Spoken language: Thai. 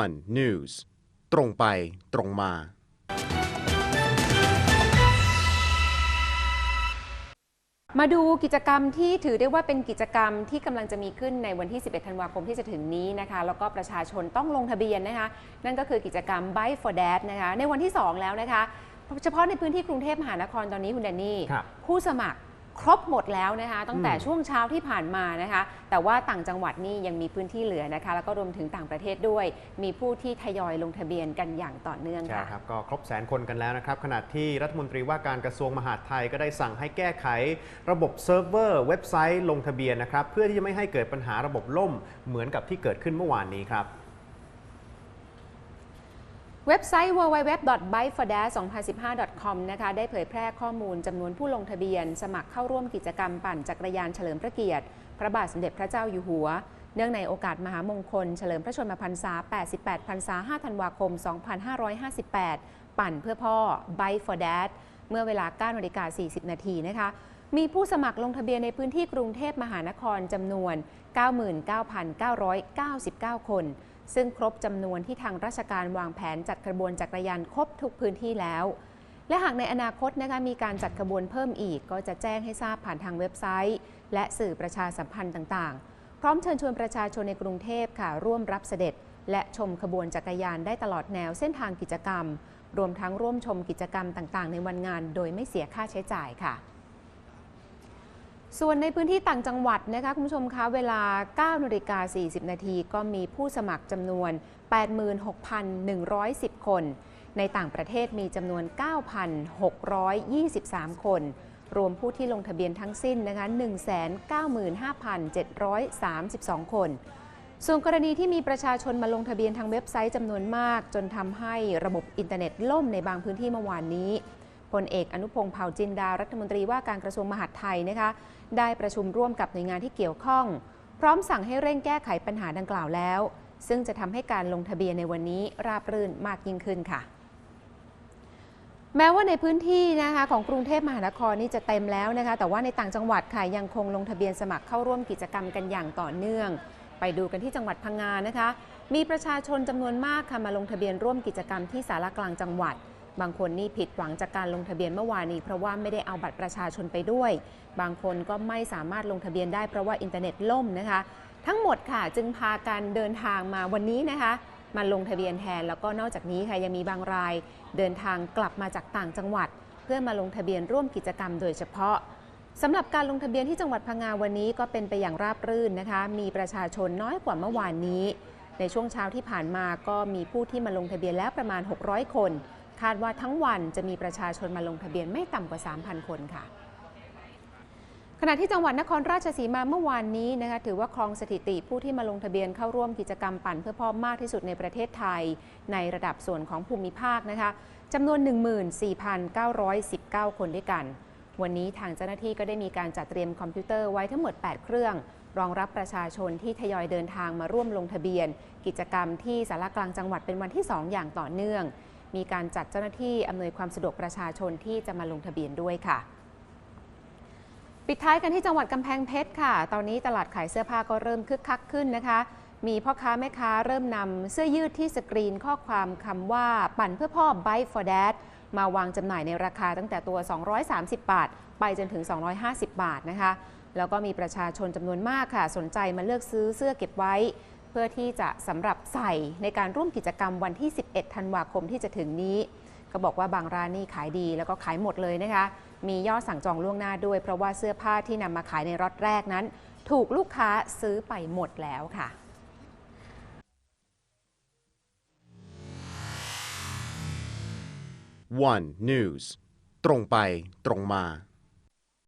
one news ตรงไปตรงมา มาดูกิจกรรมที่ถือได้ว่าเป็นกิจกรรมที่กำลังจะมีขึ้นในวันที่ 11 ธันวาคมที่จะถึงนี้นะคะ แล้วก็ประชาชนต้องลงทะเบียนนะคะ นั่นก็คือกิจกรรม Bike for Dad นะคะ ในวันที่ 2 แล้วนะคะ เฉพาะในพื้นที่กรุงเทพมหานครตอนนี้คุณแดนนี่ครับผู้สมัคร ครบหมดแล้วนะคะตั้งแต่อืมช่วงเช้าที่ผ่านมานะคะ แต่ว่าต่างจังหวัดนี่ยังมีพื้นที่เหลือนะคะ แล้วก็รวมถึงต่างประเทศด้วย มีผู้ที่ทยอยลงทะเบียนกันอย่างต่อเนื่องใช่ค่ะครับก็ครบแสนคนกันแล้วนะครับขณะที่รัฐมนตรีว่าการกระทรวงมหาดไทยก็ได้สั่งให้แก้ไข ระบบเซิร์ฟเวอร์เว็บไซต์ลงทะเบียนนะครับเพื่อที่จะไม่ให้เกิดปัญหาระบบล่มเหมือนกับที่เกิดขึ้นเมื่อวานนี้ครับ เว็บไซต์ www.bikefordash2015.com นะคะได้เผยแพร่ข้อมูลจำนวนผู้ลงทะเบียน สมัครเข้าร่วมกิจกรรมปั่นจักรยานเฉลิมพระเกียรติ พระบาทสมเด็จพระเจ้าอยู่หัว เนื่องในโอกาสมหามงคล เฉลิมพระชนมพรรษา 88 พรรษา 5 ธันวาคม 2558 ปั่นเพื่อพ่อ Bike for Dad เมื่อเวลา9นาฬิกา40 นาทีนะคะมีผู้สมัครลงทะเบียนในพื้นที่กรุงเทพมหานครจำนวน 99,999 คน ซึ่งครบจำนวนที่ทางราชการวางแผนจัดขบวนจักรยานครบทุกพื้นที่แล้ว และหากในอนาคตนะคะมีการจัดขบวนเพิ่มอีก ก็จะแจ้งให้ทราบผ่านทางเว็บไซต์ และสื่อประชาสัมพันธ์ต่างๆ พร้อมเชิญชวนประชาชนในกรุงเทพค่ะร่วมรับเสด็จ และชมขบวนจักรยานได้ตลอดแนวเส้นทางกิจกรรม รวมทั้งร่วมชมกิจกรรมต่างๆ ในวันงาน โดยไม่เสียค่าใช้จ่ายค่ะ ส่วนในพื้นที่ต่างจังหวัดนะคะคุณผู้ชมคะเวลา9นาฬิกา40 นาทีก็มีผู้สมัครจำนวน 86,110 คน ในต่างประเทศมีจำนวน 9,623 คน รวมผู้ที่ลงทะเบียนทั้งสิ้นนะคะ195,732 คน ส่วนกรณีที่มีประชาชนมาลงทะเบียนทางเว็บไซต์จำนวนมาก จนทำให้ระบบอินเทอร์เน็ตล่มในบางพื้นที่เมื่อวานนี้พลเอกอนุพงศ์เผ่าจินดารัฐมนตรีว่าการกระทรวงมหาดไทยนะคะ ได้ประชุมร่วมกับหน่วยงานที่เกี่ยวข้อง พร้อมสั่งให้เร่งแก้ไขปัญหาดังกล่าวแล้ว ซึ่งจะทำให้การลงทะเบียนในวันนี้ราบรื่นมากยิ่งขึ้นค่ะ แม้ว่าในพื้นที่นะคะของกรุงเทพมหานครนี่จะเต็มแล้วนะคะ แต่ว่าในต่างจังหวัดค่ะยังคงลงทะเบียนสมัครเข้าร่วมกิจกรรมกันอย่างต่อเนื่อง ไปดูกันที่จังหวัดพังงานะคะ มีประชาชนจำนวนมากค่ะมาลงทะเบียนร่วมกิจกรรมที่สารกลางจังหวัด บางคนนี่ผิดหวังจากการลงทะเบียนเมื่อวานนี้ เพราะว่าไม่ได้เอาบัตรประชาชนไปด้วย บางคนก็ไม่สามารถลงทะเบียนได้เพราะว่าอินเทอร์เน็ตล่มนะคะ ทั้งหมดค่ะจึงพากันเดินทางมาวันนี้นะคะมาลงทะเบียนแทนแล้วก็นอกจากนี้ค่ะยังมีบางราย เดินทางกลับมาจากต่างจังหวัด เพื่อมาลงทะเบียนร่วมกิจกรรมโดยเฉพาะสำหรับการลงทะเบียนที่จังหวัดพังงาวันนี้ก็เป็นไปอย่างราบรื่นนะคะ มีประชาชนน้อยกว่าเมื่อวานนี้ ในช่วงเช้าที่ผ่านมาก็มีผู้ที่มาลงทะเบียนแล้วประมาณ 600 คน คาดว่าทั้งวันจะมีประชาชนมาลงทะเบียนไม่ต่ำกว่า 3,000 คนค่ะ ขณะที่จังหวัดนครราชสีมาเมื่อวานนี้นะคะถือว่าครองสถิติผู้ที่มาลงทะเบียนเข้าร่วมกิจกรรมปั่นเพื่อพ่อมากที่สุดในประเทศไทย ในระดับส่วนของภูมิภาคนะคะจำนวน 14,919 คนด้วยกัน วันนี้ทางเจ้าหน้าที่ก็ได้มีการจัดเตรียมคอมพิวเตอร์ไว้ทั้งหมด 8 เครื่อง รองรับประชาชนที่ทยอยเดินทางมาร่วมลงทะเบียน กิจกรรมที่สารกลางจังหวัดเป็นวันที่ 2 อย่างต่อเนื่อง มีการจัดเจ้าหน้าที่อำนวยความสะดวกประชาชนที่จะมาลงทะเบียนด้วยค่ะ ปิดท้ายกันที่จังหวัดกำแพงเพชรค่ะ ตอนนี้ตลาดขายเสื้อผ้าก็เริ่มคึกคักขึ้นนะคะ มีพ่อค้าแม่ค้าเริ่มนำเสื้อยืดที่สกรีนข้อความคำว่าปั่นเพื่อพ่อ Bike for Dad มาวางจำหน่ายในราคาตั้งแต่ตัว 230 บาท ไปจนถึง 250 บาทนะคะ แล้วก็มีประชาชนจำนวนมากค่ะ สนใจมาเลือกซื้อเสื้อเก็บไว้ เพื่อที่จะสำหรับใส่ในการร่วมกิจกรรมวันที่ 11 ธันวาคมที่จะถึงนี้ก็บอกว่าบางร้านนี่ขายดีแล้วก็ขายหมดเลยนะคะ มียอดสั่งจองล่วงหน้าด้วย เพราะว่าเสื้อผ้าที่นำมาขายในรอตแรกนั้น ถูกลูกค้าซื้อไปหมดแล้วค่ะ one news ตรงไปตรงมา